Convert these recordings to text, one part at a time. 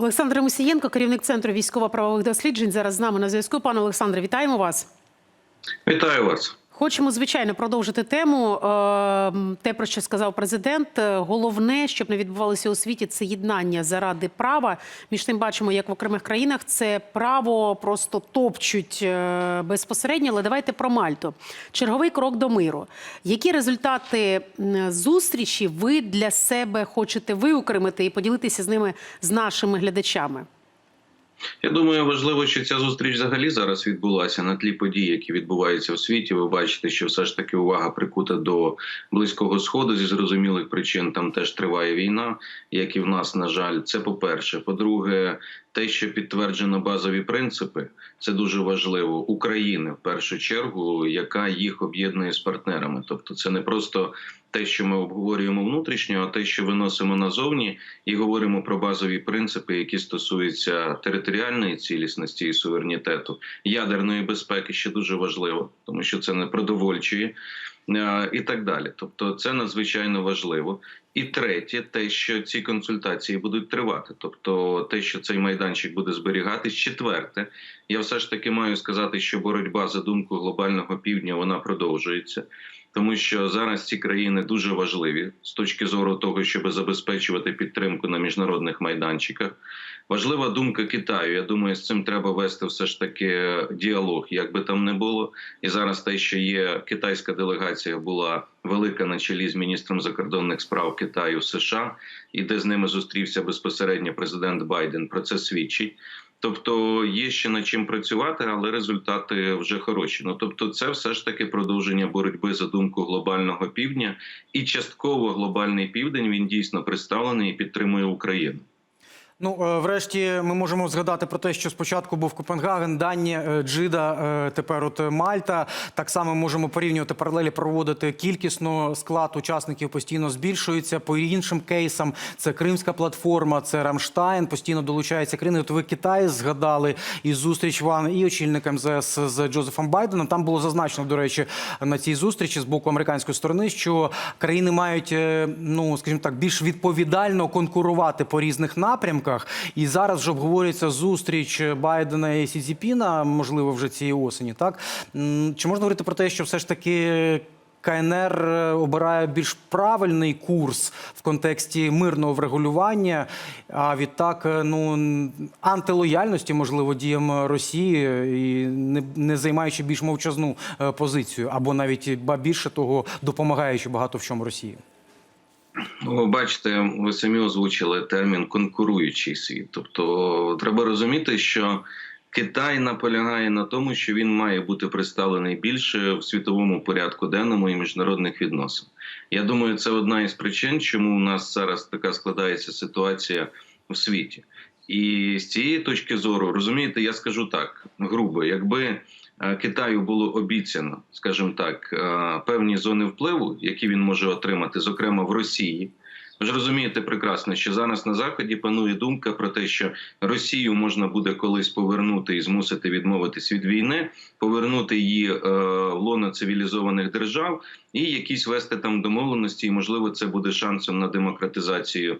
Олександр Мусієнко, керівник центру військово-правових досліджень, зараз з нами на зв'язку. Пане Олександре, вітаємо вас. Вітаю вас. Хочемо звичайно продовжити тему. Е, Те, про що сказав президент. Е, Головне, щоб не відбувалося у світі, це єднання заради права. Між тим бачимо, як в окремих країнах це право просто топчуть е, безпосередньо. Але давайте про Мальту. Черговий крок до миру. Які результати зустрічі ви для себе хочете виокремити і поділитися з ними з нашими глядачами? Я думаю, важливо, що ця зустріч взагалі зараз відбулася на тлі подій, які відбуваються в світі. Ви бачите, що все ж таки увага прикута до близького сходу зі зрозумілих причин. Там теж триває війна, як і в нас, на жаль. Це по-перше. По-друге, те, що підтверджено базові принципи, це дуже важливо України в першу чергу, яка їх об'єднує з партнерами. Тобто, це не просто те, що ми обговорюємо внутрішньо, а те, що виносимо назовні, і говоримо про базові принципи, які стосуються територіальної цілісності і суверенітету, ядерної безпеки, що дуже важливо, тому що це не продовольчує. Е, І так далі, тобто це надзвичайно важливо. І третє, те, що ці консультації будуть тривати, тобто те, що цей майданчик буде зберігатись. Четверте, я все ж таки маю сказати, що боротьба за думку глобального півдня вона продовжується тому що зараз ці країни дуже важливі з точки зору того, щоб забезпечувати підтримку на міжнародних майданчиках. Важлива думка Китаю. Я думаю, з цим треба вести все ж таки діалог, як би там не було. І зараз те, що є китайська делегація, була велика на чолі з міністром закордонних справ Китаю США, і де з ними зустрівся безпосередньо президент Байден. Про це свідчить. Тобто є ще над чим працювати, але результати вже хороші. Ну тобто, це все ж таки продовження боротьби за думку глобального півдня, і частково глобальний південь він дійсно представлений і підтримує Україну. Ну, е, врешті, ми можемо згадати про те, що спочатку був Копенгаген, Дані, е, Джида, е, тепер от Мальта. Так само можемо порівнювати паралелі, проводити кількісно склад учасників постійно збільшується. По іншим кейсам це Кримська платформа, це Рамштайн. Постійно долучаються країни. От ви Китай згадали і зустріч вам і очільник МЗС з Джозефом Байденом. Там було зазначено, до речі, на цій зустрічі з боку американської сторони, що країни мають, ну скажімо так, більш відповідально конкурувати по різних напрямках. І зараз вже обговорюється зустріч Байдена і Сі Цзіпіна, можливо, вже цієї осені. Так чи можна говорити про те, що все ж таки КНР е, обирає більш правильний курс в контексті мирного врегулювання, а відтак, е, ну антилояльності, можливо, діям Росії і не, не займаючи більш мовчазну е, позицію, або навіть ба більше того, допомагаючи багато в чому Росії. Ну, бачите, ви самі озвучили термін конкуруючий світ. Тобто, треба розуміти, що Китай наполягає на тому, що він має бути представлений більше в світовому порядку денному і міжнародних відносин. Я думаю, це одна із причин, чому у нас зараз така складається ситуація в світі. І з цієї точки зору, розумієте, я скажу так грубо, якби Китаю було обіцяно, скажімо так, певні зони впливу, які він може отримати, зокрема в Росії. Ви ж розумієте прекрасно, що зараз на заході панує думка про те, що Росію можна буде колись повернути і змусити відмовитись від війни, повернути її е, в лоно цивілізованих держав і якісь вести там домовленості. І можливо, це буде шансом на демократизацію е,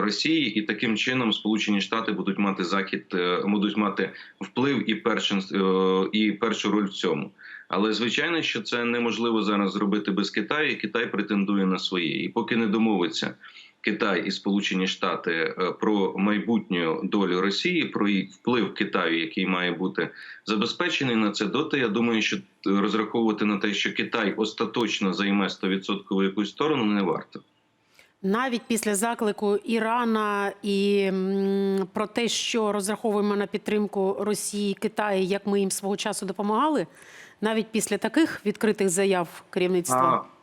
Росії, і таким чином Сполучені Штати будуть мати захід, е, будуть мати вплив і першин, е, і першу роль в цьому. Але звичайно, що це неможливо зараз зробити без Китаю. Китай претендує на своє, і поки не домовиться Китай і Сполучені Штати е, про майбутню долю Росії, про її вплив Китаю, який має бути забезпечений на це, доти я думаю, що розраховувати на те, що Китай остаточно займе 100% якусь сторону, не варто. Навіть після заклику Ірана і про те, що розраховуємо на підтримку Росії Китаю, як ми їм свого часу допомагали, навіть після таких відкритих заяв керівництва. А,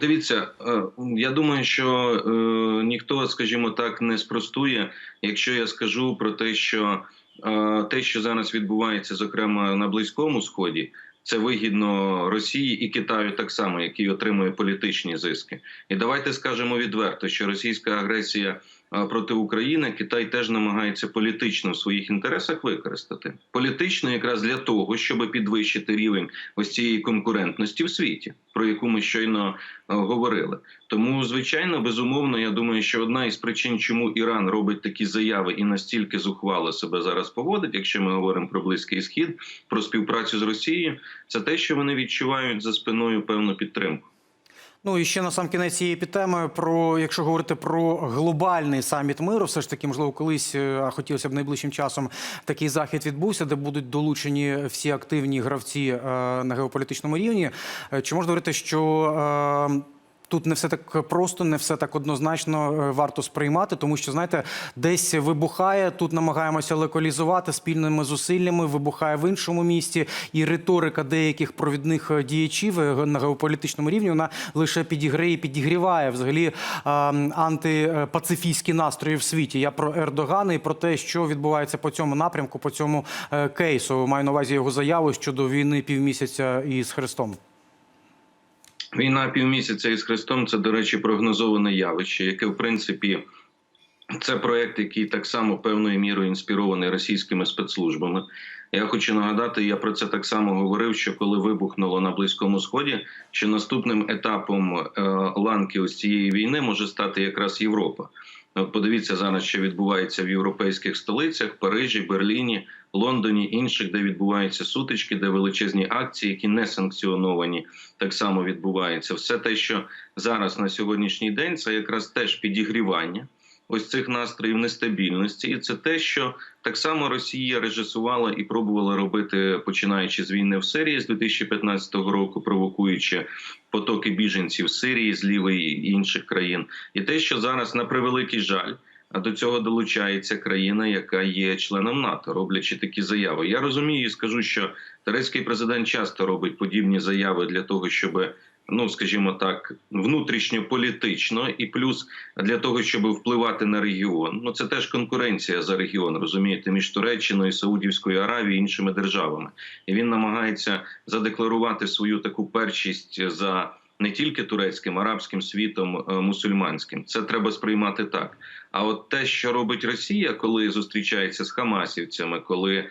Дивіться, е, я думаю, що е, ніхто, скажімо так, не спростує, якщо я скажу про те, що е, те, що зараз відбувається, зокрема на Близькому Сході, це вигідно Росії і Китаю так само, який отримує політичні зиски. І давайте скажемо відверто, що російська агресія проти України Китай теж намагається політично в своїх інтересах використати політично, якраз для того, щоб підвищити рівень ось цієї конкурентності в світі, про яку ми щойно е, говорили. Тому, звичайно, безумовно, я думаю, що одна із причин, чому Іран робить такі заяви і настільки зухвало себе зараз поводить, якщо ми говоримо про близький схід, про співпрацю з Росією, це те, що вони відчувають за спиною певну підтримку. Ну і ще на сам кінець цієї підтеми про якщо говорити про глобальний саміт миру, все ж таки, можливо, колись е, а хотілося б найближчим часом такий захід відбувся, де будуть долучені всі активні гравці е, на геополітичному рівні. Е, Чи можна говорити, що Тут не все так просто, не все так однозначно е, варто сприймати, тому що знаєте, десь вибухає. Тут намагаємося локалізувати спільними зусиллями. Вибухає в іншому місті, і риторика деяких провідних е, діячів е, на геополітичному рівні вона лише підіграє і підігріває взагалі антипацифійські настрої в світі. Я про Ердогана і про те, що відбувається по цьому напрямку, по цьому кейсу. Маю на увазі його заяву щодо війни півмісяця із Христом. Війна півмісяця із Христом це, до речі, прогнозоване явище, яке в принципі. Це проект, який так само певною мірою інспірований російськими спецслужбами. Я хочу нагадати, я про це так само говорив. Що коли вибухнуло на близькому сході, що наступним етапом е, ланки ось цієї війни може стати якраз Європа. От подивіться зараз, що відбувається в європейських столицях: Парижі, Берліні, Лондоні, інших, де відбуваються сутички, де величезні акції, які не санкціоновані, так само відбуваються. Все те, що зараз на сьогоднішній день, це якраз теж підігрівання ось цих настроїв нестабільності, і це те, що так само Росія режисувала і пробувала робити, починаючи з війни в Сирії з 2015 року, провокуючи потоки біженців з Сирії, з Лівої і інших країн, і те, що зараз на превеликий жаль. А до цього долучається країна, яка є членом НАТО, роблячи такі заяви. Я розумію і скажу, що турецький президент часто робить подібні заяви для того, щоб ну скажімо так, внутрішньополітично, і плюс для того, щоб впливати на регіон. Ну це теж конкуренція за регіон, розумієте, між Туреччиною, Саудівською Аравією і іншими державами. І він намагається задекларувати свою таку першість за. Не тільки турецьким, арабським світом, е, мусульманським, це треба сприймати так. А от те, що робить Росія, коли зустрічається з Хамасівцями, коли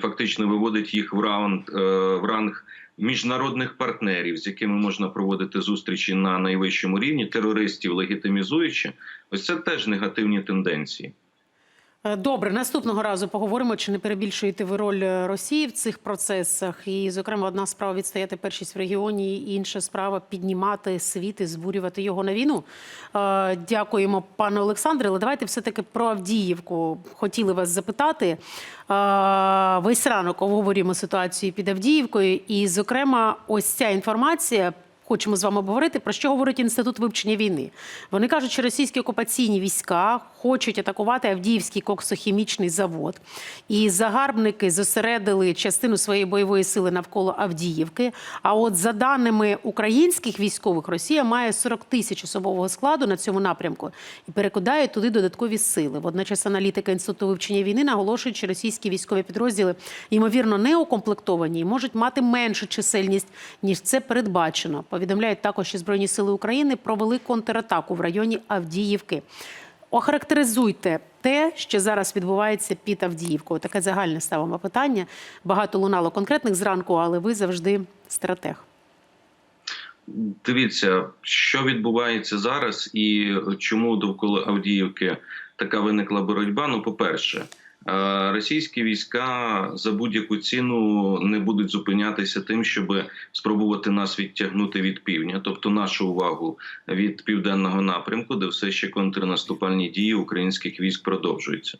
фактично виводить їх в раунд е, в ранг міжнародних партнерів, з якими можна проводити зустрічі на найвищому рівні, терористів легітимізуючи, ось це теж негативні тенденції. Е, Добре, наступного разу поговоримо, чи не перебільшуєте ви роль е, Росії в цих процесах. І, зокрема, одна справа відстояти першість в регіоні, інша справа піднімати світ і збурювати його на війну. Е, Дякуємо, пане Олександре. Але давайте все-таки про Авдіївку хотіли вас запитати. Весь ранок обговорюємо ситуацію під Авдіївкою, і, зокрема, ось ця інформація. Хочемо з вами обговорити, про що говорить інститут вивчення війни. Вони кажуть, що російські окупаційні війська хочуть атакувати Авдіївський коксохімічний завод, і загарбники зосередили частину своєї бойової сили навколо Авдіївки. А от за даними українських військових, Росія має 40 тисяч особового складу на цьому напрямку і перекидає туди додаткові сили. Водночас аналітика інституту вивчення війни наголошують, що російські військові підрозділи ймовірно не укомплектовані і можуть мати меншу чисельність ніж це передбачено. Повідомляють також, що збройні сили України провели контратаку в районі Авдіївки. Охарактеризуйте те, що зараз відбувається під Авдіївкою. Таке загальне ставимо питання. Багато лунало конкретних зранку, але ви завжди стратег. Дивіться, що відбувається зараз, і чому довкола Авдіївки така виникла боротьба. Ну, по-перше, е, російські війська за будь-яку ціну не будуть зупинятися тим, щоб спробувати нас відтягнути від півдня, тобто нашу увагу від південного напрямку, де все ще контрнаступальні дії українських військ продовжуються.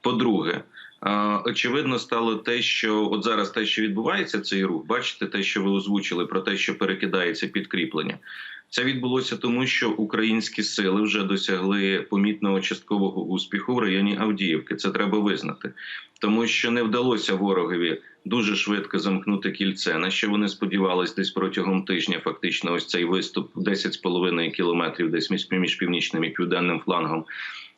По-друге, е, очевидно стало те, що от зараз те, що відбувається, цей рух, бачите, те, що ви озвучили, про те, що перекидається підкріплення. Це відбулося тому, що українські сили вже досягли помітного часткового успіху в районі Авдіївки. Це треба визнати, тому що не вдалося ворогові дуже швидко замкнути кільце. На що вони сподівались десь протягом тижня, фактично, ось цей виступ 10,5 кілометрів, десь між північним і південним флангом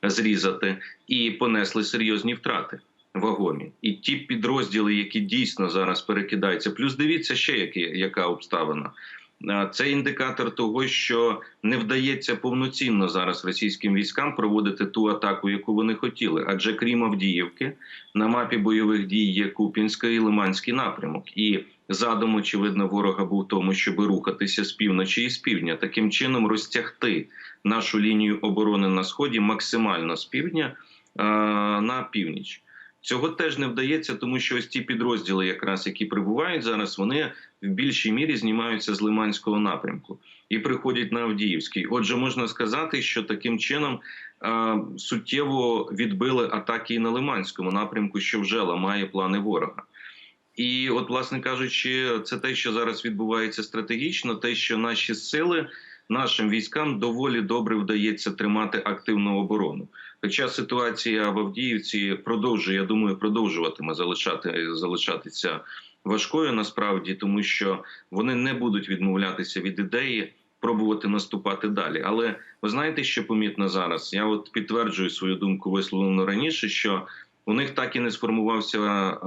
зрізати, і понесли серйозні втрати. Вагомі і ті підрозділи, які дійсно зараз перекидаються. Плюс дивіться ще які, яка обставина. Е, Це індикатор того, що не вдається повноцінно зараз російським військам проводити ту атаку, яку вони хотіли. Адже крім Авдіївки, на мапі бойових дій є Купінський і Лиманський напрямок. І задум, очевидно, ворога був тому, щоб рухатися з півночі і з півдня, таким чином розтягти нашу лінію оборони на сході максимально з півдня е, на північ. Цього теж не вдається, тому що ось ті підрозділи, якраз які прибувають зараз, вони в більшій мірі знімаються з Лиманського напрямку і приходять на Авдіївський. Отже, можна сказати, що таким чином е, суттєво відбили атаки і на Лиманському напрямку, що вже ламає плани ворога. І, от, власне кажучи, це те, що зараз відбувається стратегічно, те, що наші сили нашим військам доволі добре вдається тримати активну оборону. Хоча ситуація в Авдіївці продовжує, я думаю, продовжуватиме залишати залишатися важкою насправді, тому що вони не будуть відмовлятися від ідеї пробувати наступати далі. Але ви знаєте, що помітно зараз? Я от підтверджую свою думку, висловлену раніше, що у них так і не сформувався е,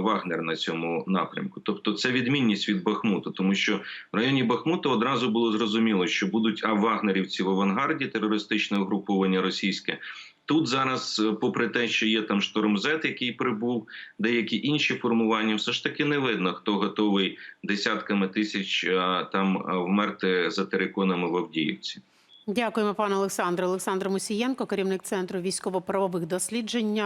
Вагнер на цьому напрямку. Тобто це відмінність від Бахмуту, тому що в районі Бахмуту одразу було зрозуміло, що будуть а вагнерівці в авангарді терористичне угруповання російське. Тут зараз, е, попри те, що є там штормзет, який прибув, деякі інші формування, все ж таки не видно, хто готовий десятками тисяч е, там вмерти за териконами в Авдіївці. Дякуємо, пане Олександре. Олександр Мусієнко, керівник центру військово-правових досліджень.